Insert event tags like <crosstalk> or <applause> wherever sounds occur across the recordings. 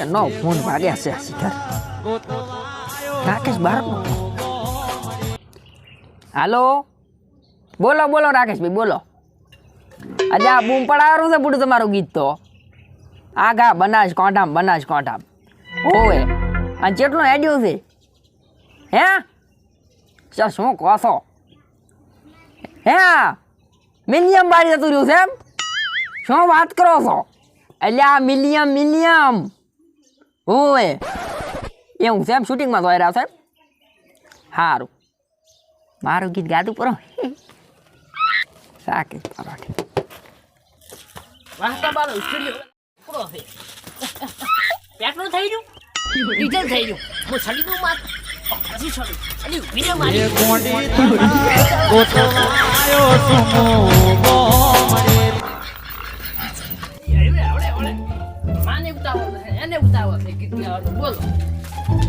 કે નો ફોન ભાગ્યા છે શિખર રાકેશ બારનો હાલો? બોલો બોલો રાકેશભાઈ, બોલો. આજે આ બૂમ પડાવવાનું છે પૂરું તમારું ગીત તો. આગા બનાસ કોઠામ બનાસ કોઠામ. હોવે. અને કેટલું હેડ્યું છે? હે? સર શું કહો છો? હે? મિલિયમ બારી જતું રહ્યું છે એમ? શું વાત કરો છો? એટલે આ મિલિયમ મિલિયમ. હોવે એવું છે એમ શૂટિંગમાં જોઈ રહ્યા સાહેબ સારું મારું ગીત ગાતું પૂરો. રાકેશ પરોઠી વાહતા બારો સ્ટુડિયો પૂરો છે. પેટ્રોલ થઈ ગયું? ડીઝલ થઈ ગયું. હું સડી દઉં માર. પછી સડી અલી વિડિયો મારી. માને ઉતાવળ છે, એને ઉતાવળ છે, ગીત ગાવાનું. બોલો.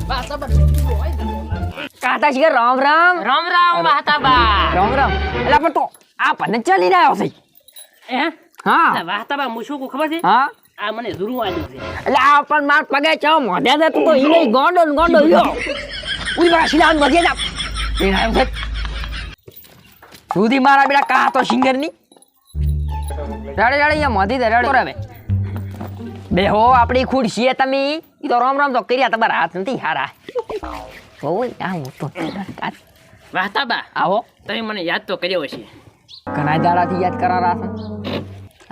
વાહતા બારો સ્ટુડિયો હોય ને. કાતા છે રામ રામ? રામ રામ વાહતા બા રામ રામ. એટલે પણ તો આ પણ ચાલી રહ્યો છે. હે? હા. વાહતા બા હું શું કહું ખબર છે? હા. આ મને વાળ્યું છે. એટલે આ પણ માર પગે ચો મોઢે દે તું તો ઈ નહીં ગોંડો ગોંડો યો ઉઈ બા શિલાન વધે જા. એ નામ છે. સુધી મારા બેટા કા તો સિંગરની રડે રડે અહીંયા મોધી દે રડે. હવે બે હો આપણી ખુરશીએ તમે. એ તો રામ રામ તો કર્યા તમારા હાથ નથી હારા. હોવે આ હું તો વાહતા બા આવો. તમે મને યાદ તો કર્યો છે ઘણા દાડાથી યાદ કરા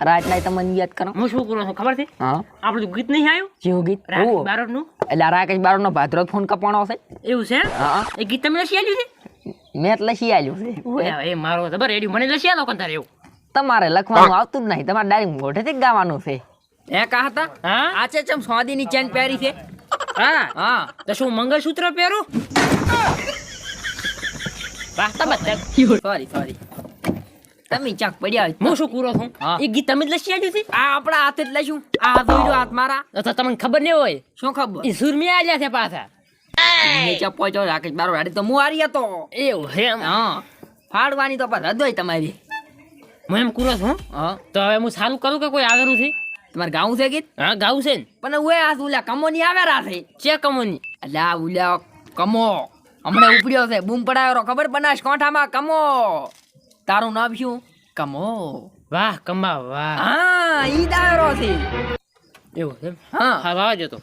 રાત નાય તમને યાદ કરો. હું શું કરું છું ખબર છે? હા. આપણું ગીત નહીં આવ્યું? જેવું ગીત? બારોટનું? એટલે રાકેશ બારોટનો ભાદરો ફોન કપાણો છે. એવું છે? હા. એ ગીત તમે લસી આલ્યું મેં જ લખી આલ્યું છે. છે એ મારો ખબર રેડિયો મને લસી આલો કંતારે એવું. તમારે લખવાનું આવતું જ નહીં. તમારે ડાયરેક્ટ મોઢેથી જ ગાવાનું છે. એ કહા હતા? હા? છે ચમ સોદીની ચેન પહેરી છે. હા? હા તો શું મંગળસૂત્ર પહેરું? વાહતા તમે સોરી સોરી તમે ચાક પડ્યા હું શું કૂરો છું? એ ગીત તમે જ લસી આવ્યું છે? આ આપણા હાથે જ લઈશું. આ દોડ્યો હાથ મારા. તો તમને ખબર નહીં હોય. શું ખબર? એ સુરમી આલ્યા છે પાછા. નીચે પહોંચો રાકેશ બારો હાડી તો હું હારી હતો. એવું હે હા. ફાડવાની તો પણ હદોય તમારી. હું એમ કૂરો છું? હા. તો હવે હું સારું કરું કે કોઈ આગળ છે તમારે ગાવું છે ગીત હા ગાવું છે ને. પણ ઉએ આ ઓલા કમોની આવેલા છે છે કમોની? એટલે આ ઓલા કમો હમણાં ઉપડ્યો છે. બૂમ પડાયો ખબર? બનાશ કોઠામાં કમો. તારું નામ શું? કમો. વાહ કમા વાહ. હા ઈ દાયરો છે. એવું છે હા. હા વાવા જતો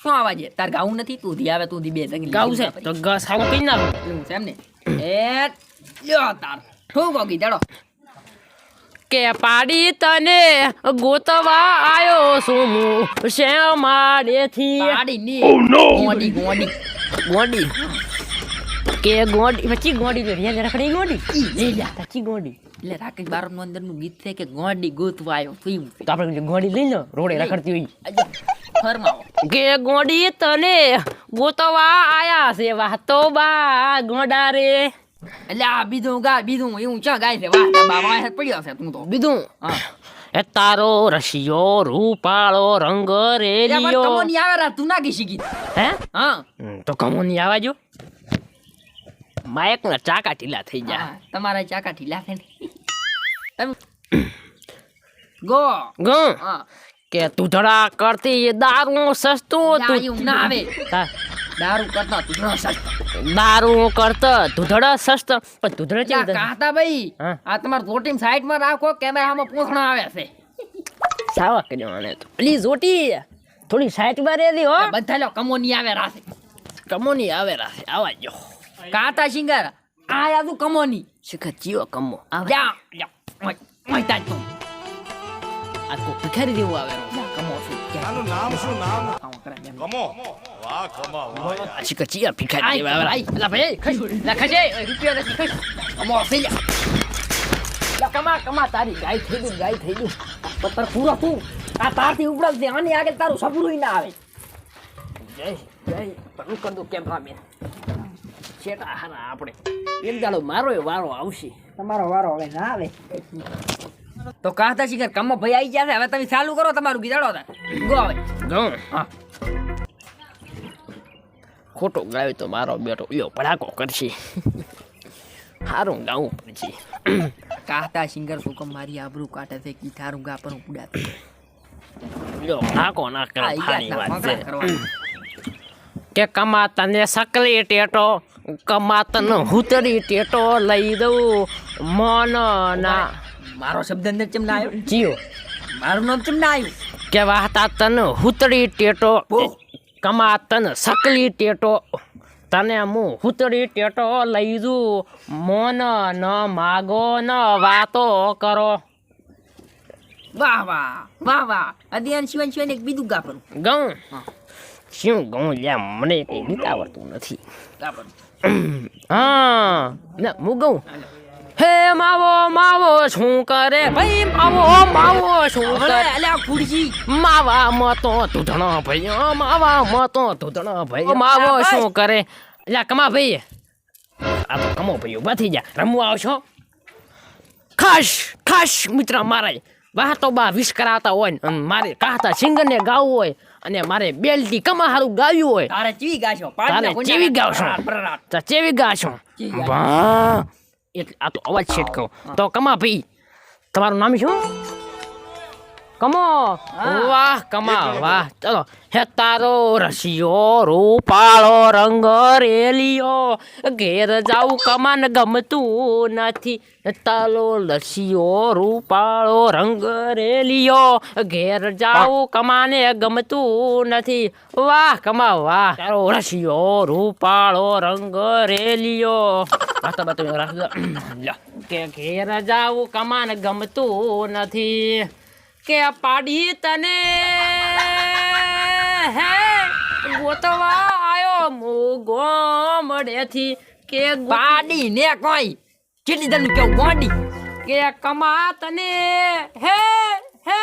શું આવાજે તાર ગાવું નથી? તું ધી આવે તું ધી બે જંગલી. ગાવું છે? તો ગા સાવ કઈ ના એવું છે એમ ને? એ લ્યો તાર. ઠોકો દેડો કે પાડી તને ગોતવા આયો છું હું. શેમાડેથી પાડી ગોડી ગોડી. ગોડી. કે ગોડી પછી ગોડી તો રિયા રખડી ગોડી. ઈ લે પછી ગોડી એટલે રાકેશ બારનું અંદરનું ગીત છે કે ગોડી ગોતવા આવ્યો તું તો આપણે ગોડી લઈ લો રોડે રખડતી હોય. ફરમાવો. કે ગોડી તને ગોતવા આયા છે વાતો બા ગોડા રે. આ બીજું ગા બીજું એવું ચા ગાય છે વાહ બાબા પડ્યો છે તું તો બીજું હા એ તારો રશિયો રૂપાળો રંગ રેલિયો કમોની આવે રા તું ના ગઈ શીખી હે હા તો કમોની આવા જો માયક ના ચાકા ઢીલા થઈ જાય હા, તમારા ચાકા ઢીલા છે ગો ગં કે કરતી દારૂ સસ્તું ના આવે દારૂ કરતા તું ન સસ્તો દારૂ કરતા તુધડા સસ્તો પણ તુધડા યા, કાતા ભાઈ આ તમાર રોટી સાઈડમાં રાખો કેમેરામાં પૂછણો આવે છે. સાવા કર્યો આને તો. પ્લીઝ ઓટી થોડી સાઈડમાં રેલી હો. બધા લો કમોની આવે રાસે કમોની આવે રાસે આવા જો કાતા સિંગર આ યાદુ કમો કમોની. શિખર જીવો કમો. આવે. જા જા. ઓય તાજ તું. આ કો ભિખારી દેવું આવે. કમો નામ શું? નામ. કમો. વાહ કમા વાહ આ જીયા ભિખારી આય, દેવા આય, એલા ભાઈ ખસ લા ઓય, રૂપિયો નથી કમો છે જા લા, કમા કમા તારી ગાય થઈ ગયું ગાય થઈ ગયું પત્તર પૂરો તું આ તારથી ઉપડલ છે આની આગળ તારું સબરું ના આવે જય જય પણ કર દો કેમેરામેન છેટા હારા આપણે એક દાડો મારો વારો આવશે તમારો વારો હવે ના આવે તો કહતા શિખર કમો ભાઈ આવી ગયા હવે તમે ચાલુ કરો તમારું ગીતાડો ગો આવે ગો હા ખોટો ગાયો તો મારો બેટો યો ભડાકો કરશે. સારું ગાવું પછી. કાતા સિંગર સુકમ મારી આબરૂ કાઢે છે કી થારું ગા પર ઉપડ્યા જો નાકો ના કરે જાતના વાત છે. કે કમાતા ને સકલી ટેટો કમાતન હુતરી ટેટો લઈ દઉં. મન ના મારો શબ્દ અંદર ચમ ના આવ્યો? જીઓ. મારું નામ ચમ ના આવ્યું? કે વાહતા તન હુતરી ટેટો. કમા તને સકલી ટેટો. તને હું હુતરી ટેટો લઈ દઉં મોન ન માગો ન વાતો કરો. વાહ વાહ વાહ વાહ. અધ્યાન શિવન શિવન એક બીજું ગા ગઉં? શું ગઉં લ્યા મને કઈ ગીત આવડતું નથી હા ના હું ગઉં? હે માવો માવો શું કરે? ભાઈ માવો માવો શું કરે? ખુરશી માવા મતો ધૂધણો ભાઈ માવા મતો ધૂધણો ભાઈ. માવો શું કરે? લા કમા ભાઈ. આ તો કમો ભાઈ ઊભા થઈ જા રમવા આવશો? ખાશ ખાશ મિત્ર મારા. વાહ તો બા વિશ કરાવતા હોય ને મારે કાહતા સિંગરને ગાવું હોય અને મારે બેલટી કમા હારું ગાવ્યું હોય. તારે ચીવી ગાશો? તારે ચીવી ગાશો તો ચેવી ગાશો? એટલે આ તો અવાજ સેટ કહો. તો કમા ભાઈ તમારું નામ શું? કમો વાહ કમા વાહ ચલો હે તારો રસિયો રૂપાળો રંગ રેલિયો ઘેર જાવું કમાન ગમતું નથી હે તારો લસિયો રૂપાળો રંગ રેલિયો ઘેર જાવું કમાને ગમતું નથી વાહ કમા વાહ તારો રસિયો રૂપાળો રંગ રેલિયો બાતો. કે ઘેર જાવું કમાન ગમતું નથી કે પાડી તને? હે? ગોતવા આયો મુગો મળેથી કે પાડી ને કોઈ. કેટલી તને કે ગોડી. કે કમા તને? હે? હે?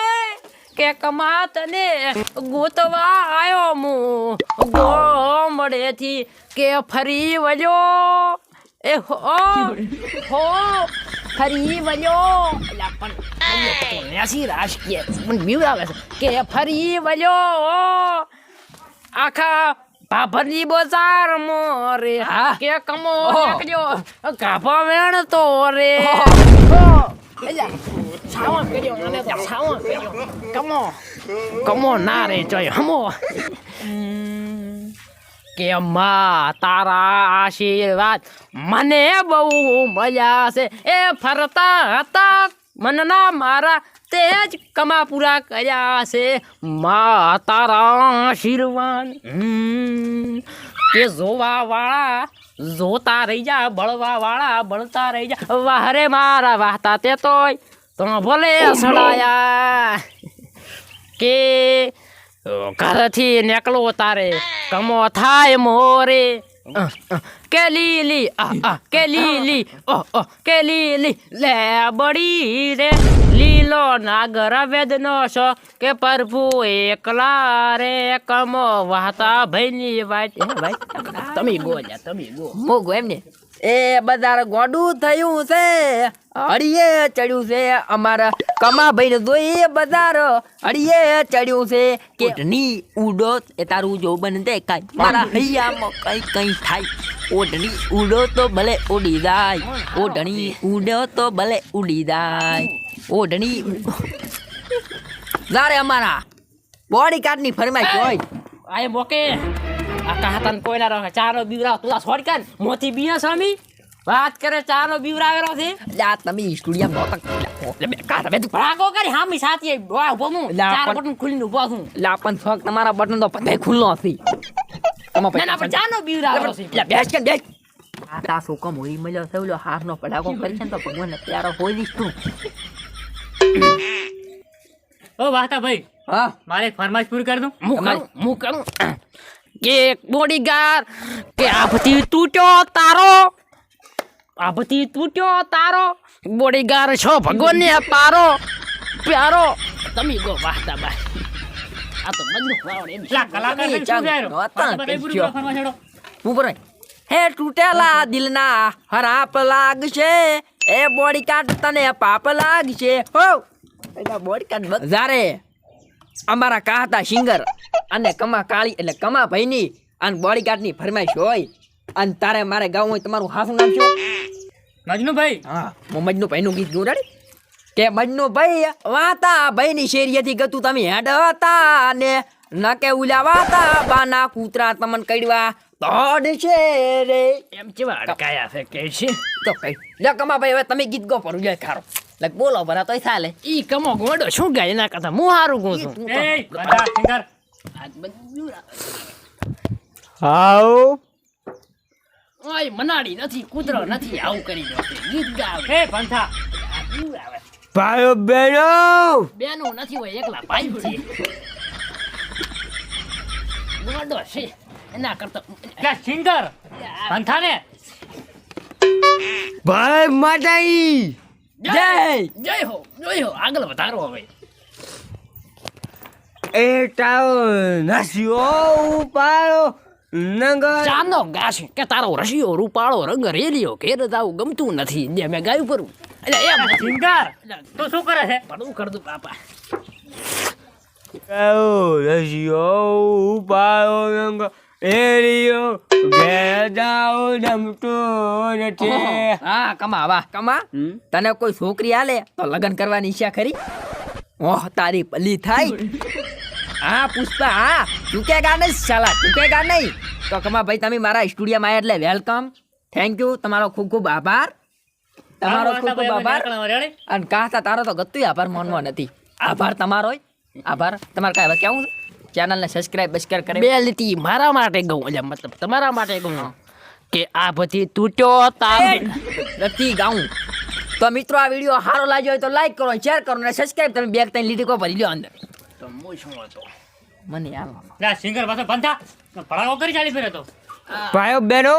કે કમા તને? ગોતવા આયો મુ ગો મળેથી કે ફરી વળ્યો? એ હો હો ફરી વળ્યો. અલા પણ ન્યાસી રાજકીય મને બીવડાવે છે. કે ફરી વળ્યો આખા ભાભરની બજાર મોરે. હા. કે કમો. એકડ્યો ગાભા વેણ તો રે. સાવણ કર્યો તો સાવણ કર્યો. કમો કમો ના રે જોય હમો. કે માં તારા આશીર્વાદ મને બહુ મજા છે. એ ફરતા હતા, મનના મારા તે જ કમા કર્યા છે. મા, તારા આશીર્વાદ કે જોવા વાળા, જોતા રહી જા, બળવા વાળા, બળતા રહી જા. વાહરે મારા વાહતા તે તોય તો ભલે સડાયા. કે ઘરથી નીકળો તારે. કમો થાય મોરે. કે લીલી કે લીલી ઓ ઓ કે લીલી લે બડી રે. લીલો નાગર વેદનો છો કે પ્રભુ એકલા રે. કમો વાતા ભાઈની ભાઈ તમે ગો તમે ગો. મોગો એમને એ બધા ગોડું થયું છે. હળીએ ચડ્યું છે અમારા કમાભાઈ ને જોઈ બજાર. હળીએ ચડ્યું છે. કેટની ઉડો એ તારું જો બન દેખાય. મારા હૈયામાં કઈ કઈ થાય. ઓઢણી ઉડો તો ભલે ઉડી જાય. ઓઢણી ઉડો તો ભલે ઉડી જાય. ઓઢણી જારે અમારા. બોડી કાર્ડની ફરમાઈશ હોય. આય મોકે આ કહાતન કોઈના રહે? ચાનો બીવરાવ. તું છોડ કર મોતી બીયા સ્વામી? વાત કરે ચાનો બીવરાવેલો છે? જા તમે સ્ટુડિયો નોતક બે કાઢ બે તું ભાગો કરી. હામી સાથી બોય ઊભો હું. ચાર બટન ખુલીને ઊભો છું. લાપન ફક તમારા બટન તો બધા ખુલ્લો હતી તમા ના ના પણ ચાનો બીવરાવેલો છે. એટલે બેસ કે બેસ. આ કમ હોઈ મળ્યો છે. ઓલો હારનો પડાકો કરી છે તો ભગવાન પ્યારો હોય દઈશ તું. ઓ વાતા ભાઈ હા? મારે ફરમાઈશ પૂરી કર દઉં. હું કરું? હું કરું? કે બોડીગાર કે આ બધી તૂટ્યો તારો. આભથી તૂટ્યો તારો. બોડીગાર છો ભગવાનને પારો પ્યારો. તમે ગો વાહતા બાય. આ તો બધું વાવડે એમ. કલાકાર બધા હે તૂટેલા દિલના હરાપ લાગશે. એ બોડી કાર્ડ તને પાપ લાગશે. હો. એના બોડી કાર્ડ જારે અમારા કાહતા સિંગર અને કમા કાળી એટલે કમા ભાઈની અને બોડી કાર્ડની ફરમાઈશ હોય અને તારે મારે ગાવું હોય તમારું હાફું નામ શું મજનુભાઈ. હા મોહમ્મદનું ભાઈનું ગીત ગાઉં રેડી કે મજનુ ભાઈ વાતા ભાઈની શેરીએથી ગતું તમે હેડ હતા ને ન કે ઉલા વાતા બાના કૂતરા તમને કડવા તોડ છે રે. એમ કેવા અડકાયા છે કે છે? તો કઈ. લે કમા ભાઈ હવે તમે ગીત ગો પર લે ખારો. લે બોલો બરા તોય ચાલે ઈ કમો ગોડો શું ગાય એના કરતા હું હારું ગું છું એ બધા સિંગર આ બધું હાઉ ઓય મનાડી નથી કૂતરો નથી આવું કરી દો ગીત ગાવ હે પંથા આ કેવું આવે ભાઈઓ બેનો બેનો નથી હોય એકલા ભાઈ છે ગોડો છે એના કરતા કે સિંગર પંથા ને ભાઈ માતાઈ જય! જય હો જય હો આગળ વધારો હવે. એ તારો નસ્યો ઉપાડો ચાંદો ગાશ કે તારો રસિયો રૂપાળો રંગ રેલિયો કે જાવું ગમતું નથી. જે મેં ગાયું કરું એટલે એમ સિંગર તું શું કરે છે? પડું કર દઉં બાપા. તારો નસ્યો ઉપાડો નગર એરિયો ઘેર જાઓ નથી <laughs> હા કમા વાહ. કમા? તને કોઈ છોકરી આલે તો લગન કરવાની ઈચ્છા ખરી? ઓહ તારી પલી થાય. હા પુષ્પા હા. ચૂકેગા નહીં સાલા ચૂકેગા નહીં. તો કમા ભાઈ તમે મારા સ્ટુડિયોમાં આવ્યા એટલે વેલકમ થેન્ક યુ તમારો ખૂબ ખૂબ આભાર. તમારો ખૂબ ખૂબ આભાર. અને કાતા તારો તો ગત્તુ આભાર માનવો નથી. આભાર તમારો આભાર. તમારે કાંઈ હવે કેવું ચેનલને સબસ્ક્રાઇબ બસ્કર કરે. બે લીટી મારા માટે ગઉં એટલે મતલબ તમારા માટે ગઉં કે આ બધી તૂટ્યો તાર નથી ગાઉં. તો મિત્રો આ વીડિયો સારો લાગ્યો હોય તો લાઈક કરો શેર કરો અને સબસ્ક્રાઇબ તમે બેગ ત્રણ લીધી કો ભરી લ્યો અંદર. તો હું શું હતો? મને યાર ના સિંગર પાછો બંધા ભડાકો કરી ચાલી ફેરે તો ભાઈઓ બહેનો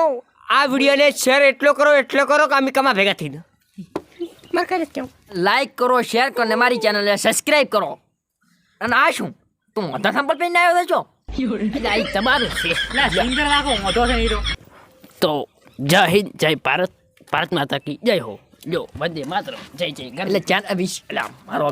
આ વિડીયોને શેર એટલો કરો એટલો કરો કે અમે કમા ભેગા થઈ થઈને લાઈક કરો શેર કરો ને મારી ચેનલને સબસ્ક્રાઇબ કરો. અને આ શું? તું મોટા સાંભળ પહેરીને આવ્યો છો તમારું છે. સિંગર મોટો તો જય હિન્દ જય ભારત. ભારત માતા કી જય હો. જો વંદે માત્ર જય જય એટલે ચાર એટલે મારો